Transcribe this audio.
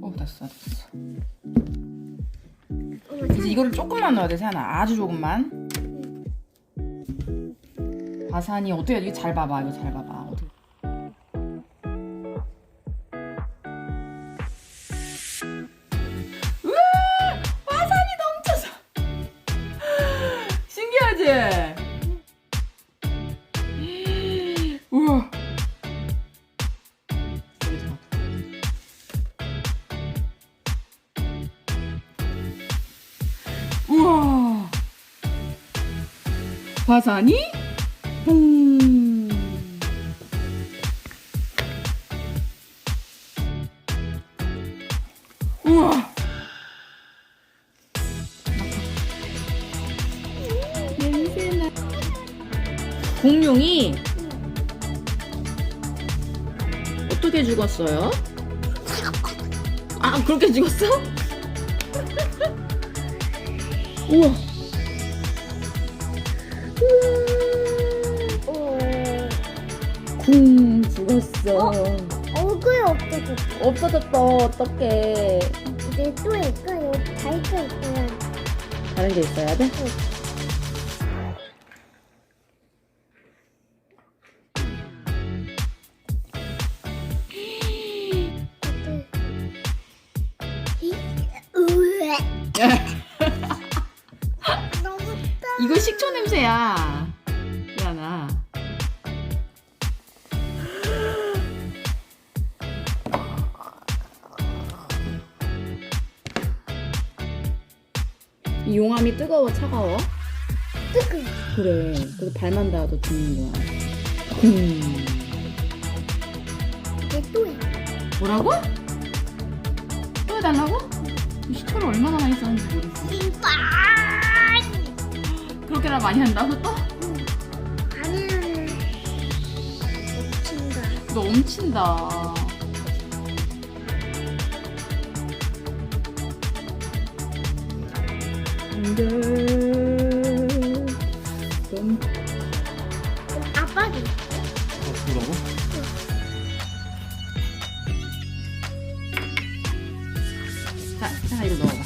어 됐어 됐어. 이제 이거를 조금만 넣어야 돼 세연아. 아주 조금만. 화산이 어떻게 이거 잘 봐봐 이거 잘 봐봐 화산이 뿡 우와 냄새나 공룡이 어떻게 죽었어요? 아 그렇게 죽었어? 우와 쿵 죽었어 얼굴이 없어졌어. 없어졌어 어떡해 이제 또 있까 여기 다이가 있어요. 다른 게 있어야 돼? 너무 따. 이거 식초 냄새야 미안아 이 용암이 뜨거워 차가워? 뜨거. 그래 그래서 발만 닿아도 죽는 거야 음. 이제 또 해. 뭐라고? 또 해달라고? 이 식초를 얼마나 많이 썼는지 모르겠어 신발. 그렇게나 많이 한다고 또? 아니야. 친다. 너 엄친다 안돼 넌 아빠도. 뭐라고? 자, 자 이거 넣어봐